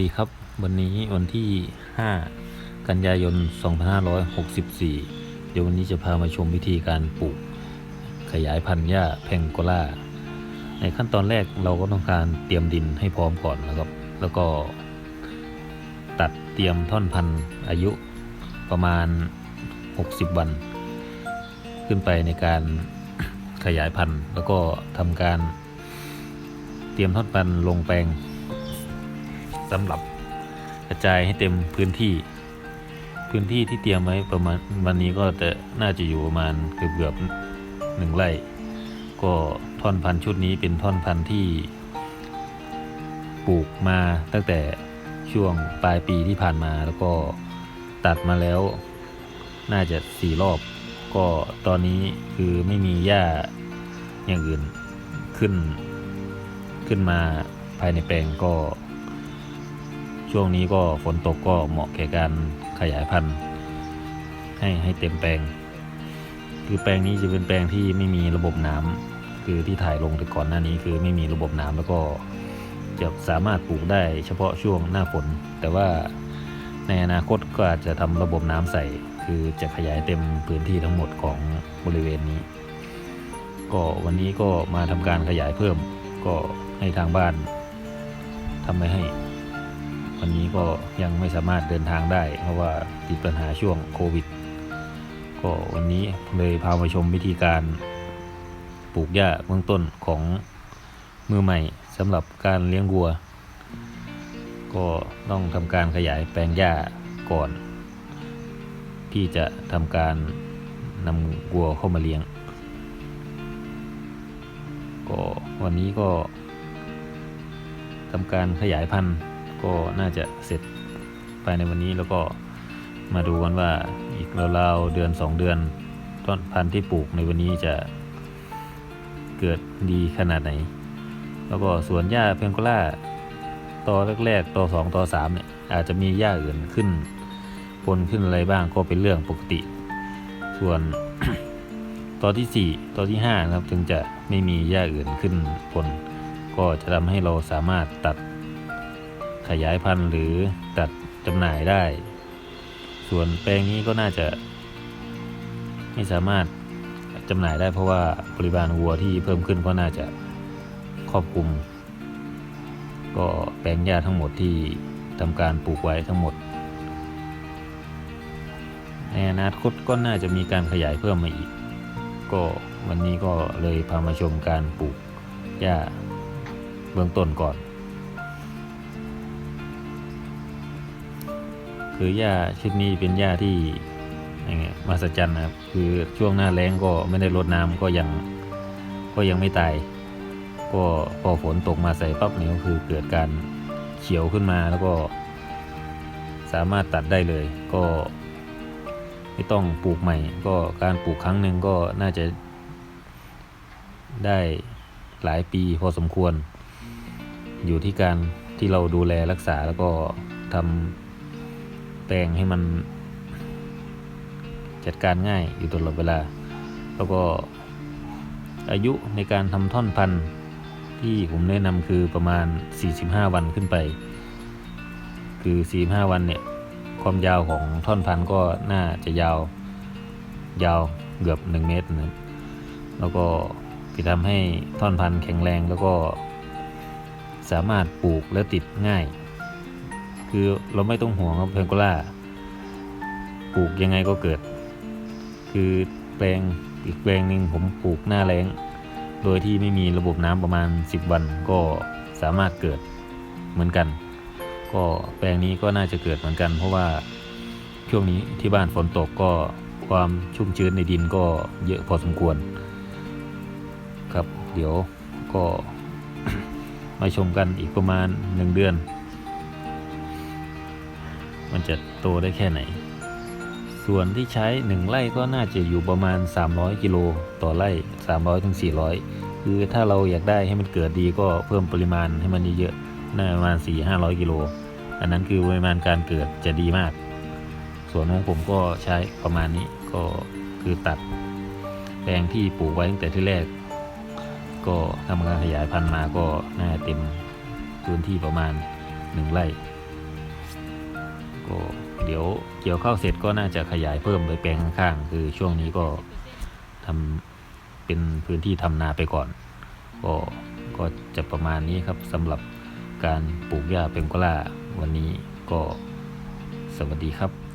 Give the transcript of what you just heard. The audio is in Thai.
ดีครับวันนี้วันที่ 5 กันยายน 2564 เดี๋ยววันนี้จะพามาชมวิธีการปลูก ขยายพันธุ์หญ้าแพงโกล่า ในขั้นตอนแรกเราก็ต้องการเตรียมดินให้พร้อมก่อนนะครับ แล้วก็ ตัดเตรียมท่อนพันธุ์อายุประมาณ 60 วัน ขึ้นไปในการขยายพันธุ์ แล้วก็ทำการเตรียมท่อนพันธุ์ลงแปลง สำหรับกระจายให้เต็มพื้นที่ พื้นที่ที่เตรียมไว้ประมาณวันนี้ก็จะน่าจะอยู่ประมาณเกือบเกือบหนึ่งไร่ ก็ท่อนพันธุ์ชุดนี้เป็นท่อนพันธุ์ที่ปลูกมาตั้งแต่ช่วงปลายปีที่ผ่านมาแล้วก็ตัดมาแล้ว น่าจะสี่รอบ ก็ตอนนี้คือไม่มีหญ้าอย่างอื่นขึ้น ขึ้นมาภายในแปลงก็ ช่วงนี้ก็ฝนตกก็เหมาะแก่การขยายพันธุ์ ให้ให้เต็มแปลง คือแปลงนี้จะเป็นแปลงที่ไม่มีระบบน้ำคือที่ถ่ายลงแต่ก่อนหน้านี้คือไม่มีระบบน้ำแล้วก็จะสามารถปลูกได้เฉพาะช่วงหน้าฝน แต่ว่าในอนาคตก็อาจจะทำระบบน้ำใส่ คือจะขยายเต็มพื้นที่ทั้งหมดของบริเวณนี้ ก็วันนี้ก็มาทำการขยายเพิ่ม ก็ให้ทางบ้านทำไว้ให้ วันนี้ก็ยังไม่สามารถเดินทางได้ เพราะว่าติดปัญหาช่วงโควิด ก็วันนี้เลยพามาชมวิธีการปลูกหญ้าเบื้องต้นของมือใหม่สำหรับการเลี้ยงวัว ก็ต้องทำการขยายแปลงหญ้าก่อน ที่จะทำการนำวัวเข้ามาเลี้ยง ก็วันนี้ก็ทำการขยายพันธุ์ ก็น่าจะเสร็จภายในวันนี้แล้วก็มาดูกันว่าอีกราวๆเดือน 2 เดือน ต้นพันธุ์ที่ปลูกในวันนี้จะเกิดดีขนาดไหน แล้วก็สวนหญ้าเพงโกล่าตอแรกๆตอสองตอสามเนี่ยอาจจะมีหญ้าอื่นขึ้นปนขึ้นอะไรบ้างก็เป็นเรื่องปกติ ส่วนตอที่ 4ตอที่5นะครับถึงจะไม่มีหญ้าอื่นขึ้นปนก็จะทำให้เราสามารถตัด ขยายพันธุ์หรือตัดจำหน่ายได้ ส่วนแปลงนี้ก็น่าจะ ไม่สามารถจำหน่ายได้เพราะว่าปริมาณวัวที่เพิ่มขึ้นก็น่าจะครอบคลุม ก็แปลงหญ้าทั้งหมดที่ทำการปลูกไว้ทั้งหมด ในอนาคตก็น่าจะมีการขยายเพิ่มมาอีก ก็วันนี้ก็เลยพามาชมการปลูกหญ้าเบื้องต้นก่อน คือหญ้าชนิดนี้เป็นหญ้าที่ยังไงมหัศจรรย์นะครับ คือช่วงหน้าแล้งก็ไม่ได้รดน้ำก็ยังก็ยังไม่ตายก็พอฝนตกมาใส่ปั๊บนี่ก็คือเกิดการเขียวขึ้นมาแล้วก็สามารถตัดได้เลยก็ไม่ต้องปลูกใหม่ ก็การปลูกครั้งหนึ่งก็น่าจะได้หลายปีพอสมควร อยู่ที่การที่เราดูแลรักษาแล้วก็ทำ แปลงให้มันจัดการง่ายอยู่ตลอดเวลา แล้วก็อายุในการทำท่อนพันธุ์ที่ผมแนะนำคือประมาณ 45 วันขึ้นไป คือ 45 วันเนี่ยความยาวของท่อนพันธุ์ก็น่าจะยาวยาวเกือบ 1 เมตรนะแล้วก็จะทำให้ท่อนพันธุ์แข็งแรงแล้วก็สามารถปลูกและติดง่าย คือเราไม่ต้องห่วงครับเพงโกล่าปลูกยังไงก็เกิด คือแปลงอีกแปลงหนึ่งผมปลูกหน้าแล้ง โดยที่ไม่มีระบบน้ำประมาณ 10 วันก็สามารถเกิดเหมือนกัน ก็แปลงนี้ก็น่าจะเกิดเหมือนกัน เพราะว่าช่วงนี้ที่บ้านฝนตกก็ความชุ่มชื้นในดินก็เยอะพอสมควร ครับเดี๋ยวก็มาชมกันอีกประมาณ 1 เดือน มันจะโตได้แค่ไหน ส่วนที่ใช้ 1ไร่ก็น่าจะอยู่ประมาณ 300 กิโลต่อไร่ 300ถึง400 คือถ้าเราอยากได้ให้มันเกิดดีก็เพิ่มปริมาณให้มันเยอะๆน่าประมาณ 4-500 กิโล อันนั้นคือปริมาณการเกิดจะดีมาก ส่วนของผมก็ใช้ประมาณนี้ก็คือตัดแปลงที่ปลูกไว้ตั้งแต่ที่แรก ก็ทำการขยายพันธุ์มาก็น่าเต็มพื้นที่ประมาณ 1 ไร่ ก็เดี๋ยวเกี่ยวข้าวเสร็จก็น่าจะขยายเพิ่มไปแปลงข้างๆคือช่วงนี้ก็ทำเป็นพื้นที่ทำนาไปก่อน ก็ก็จะประมาณนี้ครับสำหรับการปลูกหญ้าเป็นกล้าวันนี้ก็สวัสดีครับ